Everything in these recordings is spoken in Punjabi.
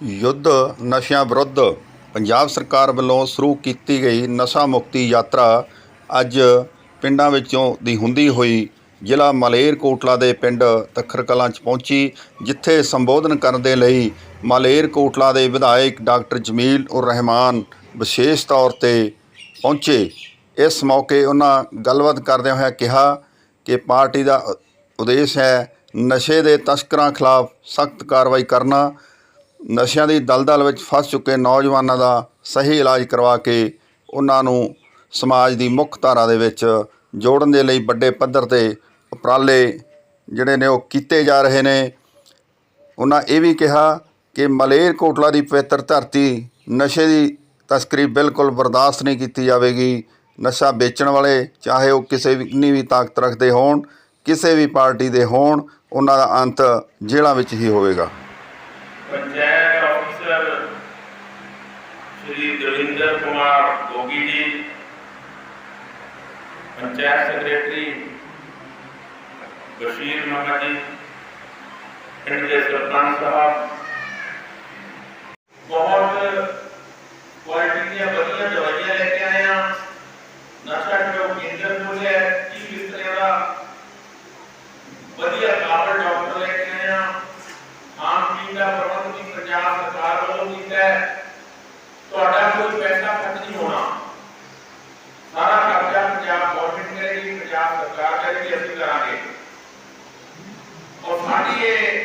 ਯੁੱਧ ਨਸ਼ਿਆਂ ਵਿਰੁੱਧ ਪੰਜਾਬ ਸਰਕਾਰ ਵੱਲੋਂ ਸ਼ੁਰੂ ਕੀਤੀ ਗਈ ਨਸ਼ਾ ਮੁਕਤੀ ਯਾਤਰਾ ਅੱਜ ਪਿੰਡਾਂ ਵਿੱਚੋਂ ਦੀ ਹੁੰਦੀ ਹੋਈ ਜ਼ਿਲ੍ਹਾ ਮਾਲੇਰਕੋਟਲਾ ਦੇ ਪਿੰਡ ਤੱਖਰ ਕਲਾਂ 'ਚ ਪਹੁੰਚੀ, ਜਿੱਥੇ ਸੰਬੋਧਨ ਕਰਨ ਦੇ ਲਈ ਮਾਲੇਰਕੋਟਲਾ ਦੇ ਵਿਧਾਇਕ ਡਾਕਟਰ ਜਮੀਲ ਉਰ ਰਹਿਮਾਨ ਵਿਸ਼ੇਸ਼ ਤੌਰ ਤੇ ਪਹੁੰਚੇ। ਇਸ ਮੌਕੇ ਉਹਨਾਂ ਗੱਲਬਾਤ ਕਰਦਿਆਂ ਹੋਇਆ ਕਿਹਾ ਕਿ ਪਾਰਟੀ ਦਾ ਉਦੇਸ਼ ਹੈ ਨਸ਼ੇ ਦੇ ਤਸਕਰਾਂ ਖਿਲਾਫ ਸਖਤ ਕਾਰਵਾਈ ਕਰਨਾ ਨਸ਼ਿਆਂ ਦੀ ਦਲਦਲ ਵਿੱਚ ਫਸ ਚੁੱਕੇ ਨੌਜਵਾਨਾਂ ਦਾ ਸਹੀ ਇਲਾਜ ਕਰਵਾ ਕੇ ਉਹਨਾਂ ਨੂੰ ਸਮਾਜ ਦੀ ਮੁੱਖ ਧਾਰਾ ਦੇ ਵਿੱਚ ਜੋੜਨ ਦੇ ਲਈ ਵੱਡੇ ਪੱਧਰ ਤੇ ਉਪਰਾਲੇ ਜਿਹੜੇ ਨੇ ਉਹ ਕੀਤੇ ਜਾ ਰਹੇ ਨੇ। ਉਹਨਾਂ ਇਹ ਵੀ ਕਿਹਾ ਕਿ ਮਲੇਰਕੋਟਲਾ ਦੀ ਪਵਿੱਤਰ ਧਰਤੀ ਨਸ਼ੇ ਦੀ ਤਸਕਰੀ ਬਿਲਕੁਲ ਬਰਦਾਸ਼ਤ ਨਹੀਂ ਕੀਤੀ ਜਾਵੇਗੀ। ਨਸ਼ਾ ਵੇਚਣ ਵਾਲੇ ਚਾਹੇ ਉਹ ਕਿਸੇ ਵੀ ਕਿੰਨੀ ਵੀ ਤਾਕਤ ਰੱਖਦੇ ਹੋਣ, ਕਿਸੇ ਵੀ ਪਾਰਟੀ ਦੇ ਹੋਣ, ਉਹਨਾਂ ਦਾ ਅੰਤ ਜੇਲ੍ਹਾਂ ਵਿੱਚ ਹੀ ਹੋਵੇਗਾ ਪੰਚਾਇਤ ਅਫਸਰ ਸ਼੍ਰੀ ਦਵਿੰਦਰ ਕੁਮਾਰ ਗੋਗੀ ਜੀ ਪੰਚਾਇਤ ਸੈਕਟਰੀ ਬਸ਼ੀਰ ਮਹਮਦ ਜੀ ਪਿੰਡ ਦੇ ਸਰਪੰਚ ਸਾਹਿਬ ਬਹੁਤ ਕੁਆਲਿਟੀ ਦੀਆਂ ਵਧੀਆ ਦਵਾਈਆਂ ਲੈ ਕੇ ਆਏ ਆ ਨਸ਼ਾ ਛੁਡਾਊ ਕੇਂਦਰ ਖੋਲ੍ਹਿਆ ਹੈ ਚੀਫ ਮਿਨਿਸਟਰ ਦਾ ਵਧੀਆ ਕਾਬਲ ਡਾਕਟਰ ਲੈ ਕੇ ਆਏ ਆ ਖਾਣ ਪੀਣ ਦਾ ਪ੍ਰਬੰਧ ਵੀ ਪੰਜਾਬ ਸਰਕਾਰ ਵੱਲੋਂ ਕੀਤਾ ਹੈ ਤੁਹਾਡਾ ਕੋਈ ਪੈਸਾ ਖਰਚ ਨਹੀਂ ਹੋਣਾ ਸਾਰਾ ਖਰਚਾ ਪੰਜਾਬ ਗਵਰਨਮੈਂਟ ਕਰੇਗੀ ਪੰਜਾਬ ਸਰਕਾਰ ਕਰੇਗੀ ਅਸੀਂ ਕਰਾਂਗੇ। ਔਰ ਸਾਡੀ ਇਹ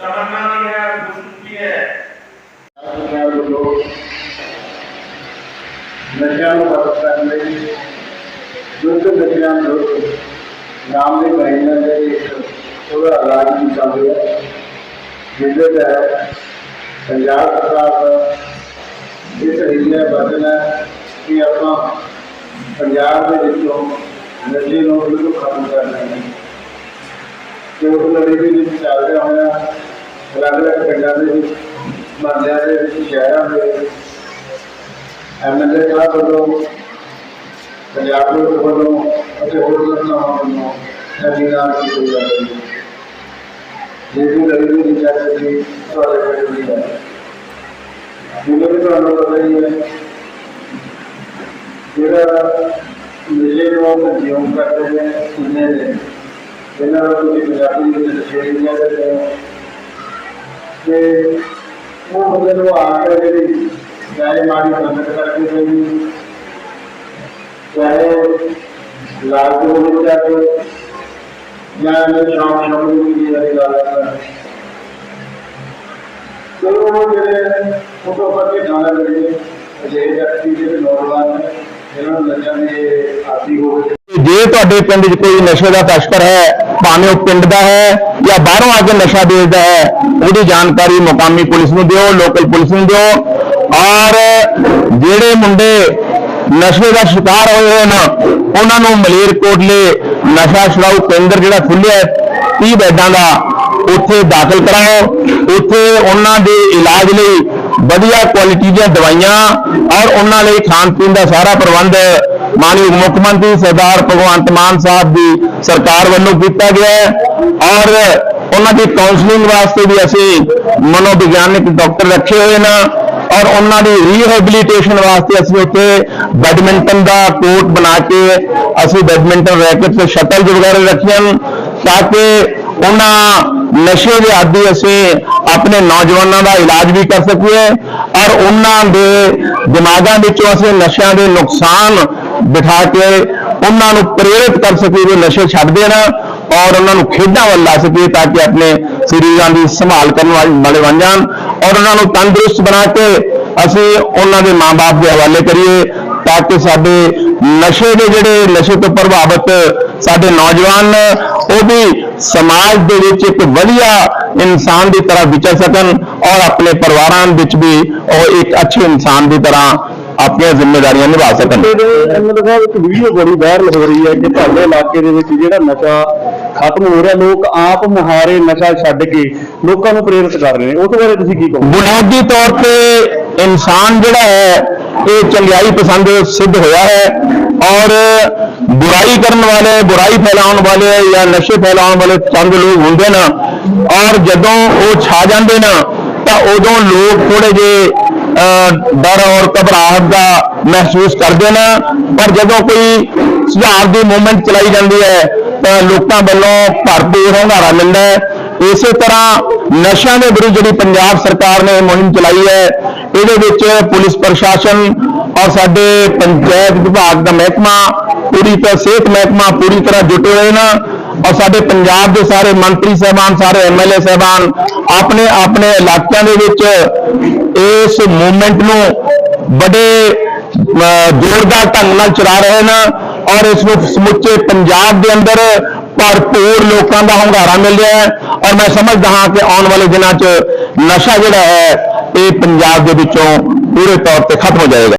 ਤਮੰਨਾ ਵੀ ਹੈ ਕੋਸ਼ਿਸ਼ ਹੈ। ਸਰਕਾਰ ਵੱਲੋਂ ਨਸ਼ਿਆਂ ਨੂੰ ਖਤਮ ਕਰਨ ਲਈ ਯੁੱਧ ਨਸ਼ਿਆਂ ਵਿਰੁੱਧ ਨਾਮ ਦੇ ਮਹੀਨੇ ਦੇ ਉਹਦਾ ਇਲਾਜ ਕੀਤਾ ਹੋਇਆ ਜਿਹਦੇ ਤਹਿਤ ਪੰਜਾਬ ਸਰਕਾਰ ਦਾ ਇਹ ਸਹੀਲਾ ਵਚਨ ਕਿ ਆਪਾਂ ਪੰਜਾਬ ਦੇ ਵਿੱਚੋਂ ਨਸ਼ੇ ਨੂੰ ਬਿਲਕੁਲ ਖਤਮ ਕਰਨਾ ਹੈ ਤੇ ਉਸ ਲੜੀ ਦੇ ਵਿੱਚ ਚੱਲਦਿਆਂ ਹੋਇਆ ਅਲੱਗ-ਅਲੱਗ ਪਿੰਡਾਂ ਦੇ ਵਿੱਚ ਮਹੱਲਿਆਂ ਦੇ ਵਿੱਚ ਸ਼ਹਿਰਾਂ ਦੇ ਵਿੱਚ ਐਮਐਲਏ ਸਾਹਿਬ ਵੱਲੋਂ ਪੰਜਾਬ ਪੁਲਿਸ ਵੱਲੋਂ ਅਤੇ ਹੋਰ ਸੰਸਥਾਵਾਂ ਵੱਲੋਂ ਸੈਮੀਨਾਰ ਕੀਤੇ ਜਾ ਰਹੇ ਨੇ ਜਿਹਦੀ ਲੜੀ ਦੀ ਨਿਚਾਰ ਦੀ ਤੁਹਾਡੇ ਕੋਲ ਹੋਈ ਹੈ ਜਿਵੇਂ ਕਿ ਤੁਹਾਨੂੰ ਪਤਾ ਹੀ ਹੈ ਜਿਹੜਾ ਨਸ਼ੇ ਨੂੰ ਕੰਜ਼ਿਊਮ ਕਰਦੇ ਨੇ ਕਿੰਨੇ ਨੇ ਇਹਨਾਂ ਦਾ ਤੁਸੀਂ ਪੰਜਾਬੀ ਵਿੱਚ ਨਸ਼ੇ ਦੀਆਂ ਕਰਦੇ ਹੋ ਕਿ ਉਹ ਬੰਦੇ ਨੂੰ ਆ ਕੇ ਜਿਹੜੀ ਚਾਹੇ ਮਾੜੀ ਸੰਗਤ ਕਰਕੇ ਕੋਈ ਚਾਹੇ ਲਾਲ ਤੋਂ ਵਿੱਚ ਜਾ ਕੇ ਜਾਂ ਇਹਨੇ ਸ਼ਾਮ ਸ਼ਾਮ ਨੂੰ ਵੀ ਜਿਹੜੀ ਗੱਲ ਹੈ ਤੇ ਉਹ ਜਿਹੜੇ ਉਹ ਤੋਂ ਪੱਕੇ ਗਾਣਾ ਜਿਹੜੇ ਅਜਿਹੇ ਵਿਅਕਤੀ ਜਿਹੜੇ ਨੌਜਵਾਨ ਨੇ ਜੇ ਤੁਹਾਡੇ ਪਿੰਡ 'ਚ ਕੋਈ ਨਸ਼ੇ ਦਾ ਤਸਕਰ ਹੈ, ਭਾਵੇਂ ਉਹ ਪਿੰਡ ਦਾ ਹੈ ਜਾਂ ਬਾਹਰੋਂ ਆ ਕੇ ਨਸ਼ਾ ਵੇਚਦਾ ਹੈ, ਉਹਦੀ ਜਾਣਕਾਰੀ ਮੁਕਾਮੀ ਪੁਲਿਸ ਨੂੰ ਦਿਓ, ਲੋਕਲ ਪੁਲਿਸ ਨੂੰ ਦਿਓ। ਔਰ ਜਿਹੜੇ ਮੁੰਡੇ ਨਸ਼ੇ ਦਾ ਸ਼ਿਕਾਰ ਹੋਏ ਹੋਏ ਨੇ, ਉਹਨਾਂ ਨੂੰ ਮਲੇਰਕੋਟਲੇ ਨਸ਼ਾ ਛੁਡਾਊ ਕੇਂਦਰ ਜਿਹੜਾ ਖੁੱਲਿਆ 30 ਬੈੱਡਾਂ ਦਾ, ਉੱਥੇ ਦਾਖਲ ਕਰਾਓ। ਉੱਥੇ ਉਹਨਾਂ ਦੇ ਇਲਾਜ ਲਈ ਵਧੀਆ ਕੁਆਲਿਟੀ ਦੀਆਂ ਦਵਾਈਆਂ ਔਰ ਉਹਨਾਂ ਲਈ ਖਾਣ ਪੀਣ ਦਾ ਸਾਰਾ ਪ੍ਰਬੰਧ ਮਾਨਯੋਗ ਮੁੱਖ ਮੰਤਰੀ ਸਰਦਾਰ ਭਗਵੰਤ ਮਾਨ ਸਾਹਿਬ ਦੀ ਸਰਕਾਰ ਵੱਲੋਂ ਕੀਤਾ ਗਿਆ ਹੈ ਔਰ ਉਹਨਾਂ ਦੀ ਕਾਉਂਸਲਿੰਗ ਵਾਸਤੇ ਵੀ ਅਸੀਂ ਮਨੋਵਿਗਿਆਨਿਕ ਡਾਕਟਰ ਰੱਖੇ ਹੋਏ ਨਾ ਔਰ ਉਹਨਾਂ ਦੀ ਰੀਹੈਬਿਲਿਟੇਸ਼ਨ ਵਾਸਤੇ ਅਸੀਂ ਉੱਥੇ ਬੈਡਮਿੰਟਨ ਦਾ ਕੋਰਟ ਬਣਾ ਕੇ ਅਸੀਂ ਬੈਡਮਿੰਟਨ ਰੈਕਟ ਤੇ ਸ਼ਟਲ ਵਗੈਰਾ ਰੱਖੀਆਂ ਹਨ ਤਾਂ ਕਿ ਉਹਨਾਂ ਨਸ਼ੇ ਦੇ ਆਦੀ ਅਸੀਂ ਆਪਣੇ ਨੌਜਵਾਨਾਂ ਦਾ ਇਲਾਜ ਵੀ ਕਰ ਸਕੀਏ ਔਰ ਉਹਨਾਂ ਦੇ ਦਿਮਾਗਾਂ ਵਿੱਚੋਂ ਅਸੀਂ ਨਸ਼ਿਆਂ ਦੇ ਨੁਕਸਾਨ ਬਿਠਾ ਕੇ ਉਹਨਾਂ ਨੂੰ ਪ੍ਰੇਰਿਤ ਕਰ ਸਕੀਏ ਵੀ ਨਸ਼ੇ ਛੱਡ ਦੇਣ ਔਰ ਉਹਨਾਂ ਨੂੰ ਖੇਡਾਂ ਵੱਲ ਲਾ ਸਕੀਏ ਤਾਂ ਕਿ ਆਪਣੇ ਸਰੀਰਾਂ ਦੀ ਸੰਭਾਲ ਕਰਨ ਵਾਲੇ ਵਾਲੇ ਬਣ ਜਾਣ ਔਰ ਉਹਨਾਂ ਨੂੰ ਤੰਦਰੁਸਤ ਬਣਾ ਕੇ ਅਸੀਂ ਉਹਨਾਂ ਦੇ ਮਾਪੇ ਦੇ ਹਵਾਲੇ ਕਰੀਏ ਤਾਂ ਕਿ ਸਾਡੇ ਨਸ਼ੇ ਦੇ ਜਿਹੜੇ ਨਸ਼ੇ ਤੋਂ ਪ੍ਰਭਾਵਿਤ ਸਾਡੇ ਨੌਜਵਾਨ ਨੇ, ਉਹ ਵੀ ਸਮਾਜ ਦੇ ਵਿੱਚ ਇੱਕ ਵਧੀਆ ਇਨਸਾਨ ਦੀ ਤਰ੍ਹਾਂ ਵਿਚਰ ਸਕਣ ਔਰ ਆਪਣੇ ਪਰਿਵਾਰਾਂ ਵਿੱਚ ਵੀ ਉਹ ਇੱਕ ਅੱਛੇ ਇਨਸਾਨ ਦੀ ਤਰ੍ਹਾਂ ਆਪਣੀਆਂ ਜ਼ਿੰਮੇਵਾਰੀਆਂ ਨਿਭਾ ਸਕਣ। ਇੱਕ ਵੀਡੀਓ ਬੜੀ ਵਾਇਰਲ ਹੋ ਰਹੀ ਹੈ ਕਿ ਤੁਹਾਡੇ ਇਲਾਕੇ ਦੇ ਵਿੱਚ ਜਿਹੜਾ ਨਸ਼ਾ ਖਤਮ ਹੋ ਰਿਹਾ ਲੋਕ ਆਪ ਮੁਹਾਰੇ ਨਸ਼ਾ ਛੱਡ ਕੇ ਲੋਕਾਂ ਨੂੰ ਪ੍ਰੇਰਿਤ ਕਰ ਰਹੇ ਨੇ। ਉਸ ਬਾਰੇ ਤੁਸੀਂ ਕੀ ਕਹੋਗੇ? ਬੁਨਿਆਦੀ ਤੌਰ ਤੇ ਇਨਸਾਨ ਜਿਹੜਾ ਹੈ ਇਹ ਚੰਗਿਆਈ ਪਸੰਦ ਸਿੱਧ ਹੋਇਆ ਹੈ ਔਰ ਬੁਰਾਈ ਕਰਨ ਵਾਲੇ ਬੁਰਾਈ ਫੈਲਾਉਣ ਵਾਲੇ ਜਾਂ ਨਸ਼ੇ ਫੈਲਾਉਣ ਵਾਲੇ ਚੰਦ ਲੋਕ ਹੁੰਦੇ ਨਾ ਔਰ ਜਦੋਂ ਉਹ ਛਾ ਜਾਂਦੇ ਨਾ ਤਾਂ ਉਦੋਂ ਲੋਕ ਥੋੜੇ ਜੇ ਅਹ, ਡਰ ਔਰ ਘਬਰਾਹਟ ਦਾ ਮਹਿਸੂਸ ਕਰਦੇ ਨਾ। ਪਰ ਜਦੋਂ ਕੋਈ ਸੁਝਾਅ ਦੀ ਮੂਵਮੈਂਟ ਚਲਾਈ ਜਾਂਦੀ ਹੈ ਤਾਂ ਲੋਕਾਂ ਵੱਲੋਂ ਭਰਪੂਰ ਹੁੰਗਾਰਾ ਮਿਲਦਾ ਹੈ। ਇਸੇ ਤਰ੍ਹਾਂ ਨਸ਼ਿਆਂ ਦੇ ਵਿਰੁੱਧ ਜਿਹੜੀ ਪੰਜਾਬ ਸਰਕਾਰ ਨੇ ਮੁਹਿੰਮ ਚਲਾਈ ਹੈ, ਇਹਦੇ ਵਿੱਚ ਪੁਲਿਸ ਪ੍ਰਸ਼ਾਸਨ ਔਰ ਸਾਡੇ ਪੰਚਾਇਤ ਵਿਭਾਗ ਦਾ ਮਹਿਕਮਾ, ਪੂਰੀ ਤਰ੍ਹਾਂ ਸਿਹਤ ਮਹਿਕਮਾ ਪੂਰੀ ਤਰ੍ਹਾਂ ਜੁਟੇ ਹੋਏ ਨੇ ਔਰ ਸਾਡੇ ਪੰਜਾਬ ਦੇ ਸਾਰੇ ਮੰਤਰੀ ਸਹਿਬਾਨ, ਸਾਰੇ ਐਮਐਲਏ ਸਹਿਬਾਨ ਆਪਣੇ ਆਪਣੇ ਇਲਾਕਿਆਂ ਦੇ ਵਿੱਚ ਇਸ ਮੂਵਮੈਂਟ ਨੂੰ ਬੜੇ ਜ਼ੋਰਦਾਰ ਢੰਗ ਨਾਲ ਚਲਾ ਰਹੇ ਨੇ ਔਰ ਇਸ ਨੂੰ ਸਮੁੱਚੇ ਪੰਜਾਬ ਦੇ ਅੰਦਰ ਭਰਪੂਰ ਲੋਕਾਂ ਦਾ ਹੁੰਗਾਰਾ ਮਿਲ ਰਿਹਾ ਹੈ। ਔਰ ਮੈਂ ਸਮਝਦਾ ਹਾਂ ਕਿ ਆਉਣ ਵਾਲੇ ਦਿਨਾਂ 'ਚ ਨਸ਼ਾ ਜਿਹੜਾ ਹੈ ਇਹ ਪੰਜਾਬ ਦੇ ਵਿੱਚੋਂ ਪੂਰੇ ਤੌਰ ਤੇ ਖਤਮ ਹੋ ਜਾਏਗਾ।